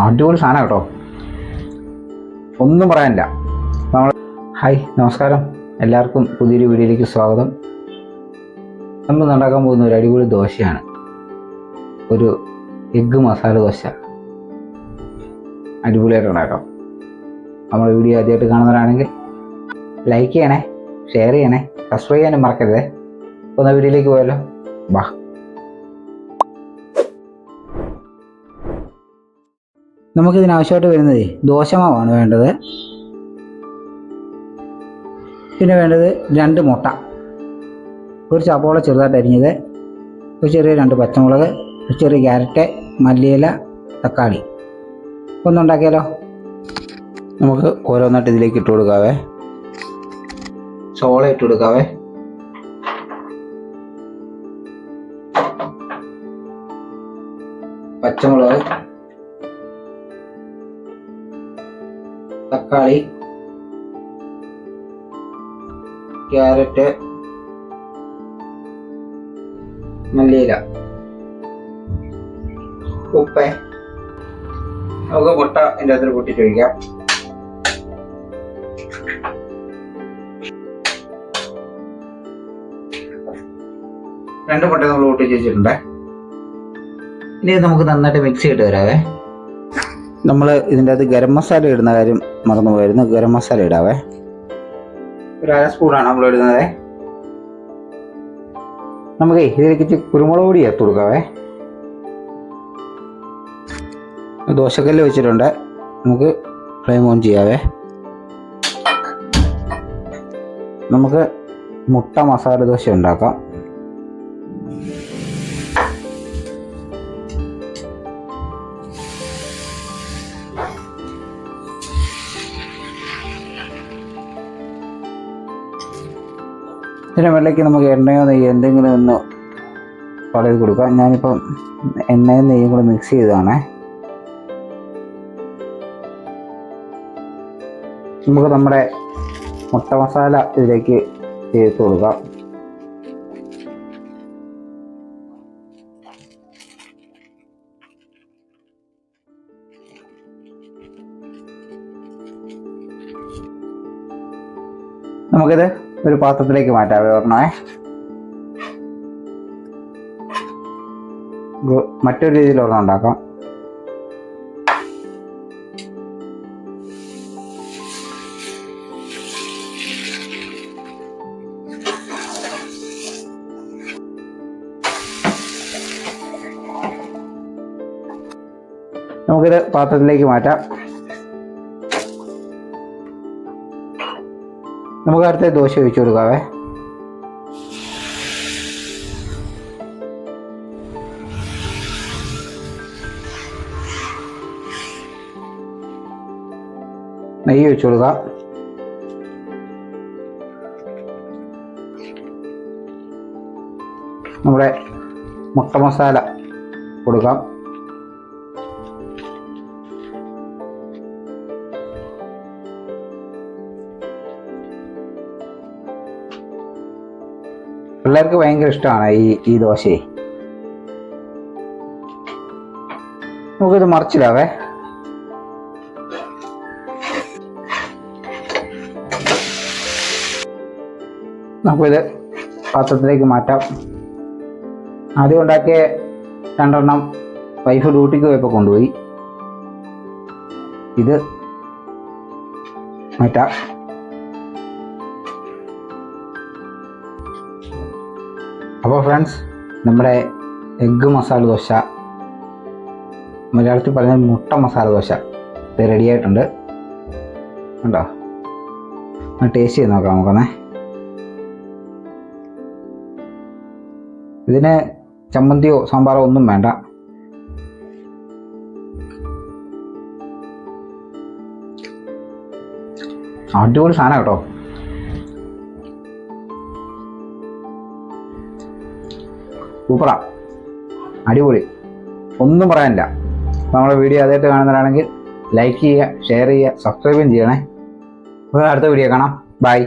അടിപൊളി സാധനം കേട്ടോ. ഒന്നും പറയാനില്ല. നമ്മൾ ഹായ് നമസ്കാരം. എല്ലാവർക്കും പുതിയൊരു വീഡിയോയിലേക്ക് സ്വാഗതം. നമ്മൾ ഉണ്ടാക്കാൻ പോകുന്ന ഒരു അടിപൊളി ദോശയാണ്. ഒരു എഗ്ഗ് മസാല ദോശ. അടിപൊളിയായിട്ട് ഉണ്ടാക്കാം നമ്മുടെ വീഡിയോ ആദ്യമായിട്ട് കാണുന്നവരാണെങ്കിൽ ലൈക്ക് ചെയ്യണേ ഷെയർ ചെയ്യണേ സബ്സ്ക്രൈബ് ചെയ്യാനും മറക്കരുതേ. ഒന്ന് വീഡിയോയിലേക്ക് പോയാലോ. ബാ. നമുക്കിതിന് ആവശ്യമായിട്ട് വരുന്നത് ദോശമാവാണ് വേണ്ടത്. പിന്നെ വേണ്ടത് രണ്ട് മുട്ട. ഒരു ചപ്പോള ചെറുതായിട്ട് അരിഞ്ഞത് ഒരു ചെറിയ രണ്ട് പച്ചമുളക് ഒരു ചെറിയ ക്യാരറ്റ് മല്ലിയില തക്കാളി. ഒന്നുണ്ടാക്കിയാലോ? നമുക്ക് ഓരോന്നായിട്ട് ഇതിലേക്ക് ഇട്ട് കൊടുക്കാവേ. ചോള ഇട്ട് കൊടുക്കാവേ. പച്ചമുളക് തക്കാളി ക്യാരറ്റ് മല്ലിയില ഉപ്പ്. നമുക്ക് മുട്ട എന്റെ അതിൽ പൊട്ടിച്ച് ഒഴിക്കാം. രണ്ട് മുട്ട നമ്മൾ പൊട്ടിച്ച് വെച്ചിട്ടുണ്ട്. ഇനി നമുക്ക് നന്നായിട്ട് മിക്സ് ചെയ്തിട്ട് വരാവേ. നമ്മൾ ഇതിന്റെ അകത്ത് ഗരം മസാല ഇടുന്ന കാര്യം മറന്നു പോയിരുന്നു. ഗരം മസാല ഇടാവേ. ഒരു അര സ്പൂണാണ് നമ്മൾ ഇടുന്നത്. നമുക്ക് ഇതിലേക്ക് കുരുമുളക് പൊടി ചേർത്ത് കൊടുക്കാവേ. ദോശക്കല്ല് വെച്ചിട്ടുണ്ട്. നമുക്ക് ഫ്ലെയിം ഓൺ ചെയ്യാവേ. നമുക്ക് മുട്ട മസാല ദോശ ഉണ്ടാക്കാം. ഇതിന് വെള്ളയ്ക്ക് നമുക്ക് എണ്ണയോ നെയ്യോ എന്തെങ്കിലും ഒന്ന് പടവി കൊടുക്കാം. ഞാനിപ്പം എണ്ണയും നെയ്യും കൂടെ മിക്സ് ചെയ്തതാണേ. നമുക്ക് നമ്മുടെ മുട്ട മസാല ഇതിലേക്ക് ചേർത്ത് കൊടുക്കാം. നമുക്കിത് ഒരു പാത്രത്തിലേക്ക് മാറ്റാം പറഞ്ഞേ മറ്റൊരു രീതിയിൽ ഒരെണ്ണം ഉണ്ടാക്കാം. നമുക്കിത് പാത്രത്തിലേക്ക് മാറ്റാം. നമുക്ക് അടുത്ത ദോശ ഒഴിച്ചു കൊടുക്കാവേ. നെയ്യ് ഒഴിച്ചു കൊടുക്കാം. നമ്മുടെ മുട്ട മസാല കൊടുക്കാം. പിള്ളേർക്ക് ഭയങ്കര ഇഷ്ടമാണ് ഈ ഈ ദോശയെ. നമുക്കിത് മറിച്ചിടാവേ. നമുക്കിത് പാത്രത്തിലേക്ക് മാറ്റാം. ആദ്യം ഉണ്ടാക്കിയ രണ്ടെണ്ണം വൈഫ് ഡ്യൂട്ടിക്ക് പോയപ്പോൾ കൊണ്ടുപോയി. ഇത് മാറ്റാം. അപ്പോൾ ഫ്രണ്ട്സ് നമ്മുടെ എഗ്ഗ് മസാല ദോശ മലയാളത്തിൽ പറഞ്ഞ മുട്ട മസാല ദോശ ഇത് റെഡി ആയിട്ടുണ്ട്. ഉണ്ടോ ടേസ്റ്റ് ചെയ്ത് നോക്കാം നമുക്കൊന്നേ. ഇതിന് ചമ്മന്തിയോ സാമ്പാറോ ഒന്നും വേണ്ട. അടിപൊളി സാധനം കേട്ടോ. സൂപ്പറാ. അടിപൊളി. ഒന്നും പറയാനില്ല. നമ്മുടെ വീഡിയോ അതായിട്ട് കാണുന്നവരാണെങ്കിൽ ലൈക്ക് ചെയ്യുക ഷെയർ ചെയ്യുക സബ്സ്ക്രൈബും ചെയ്യണേ. അപ്പോൾ അടുത്ത വീഡിയോ കാണാം. ബൈ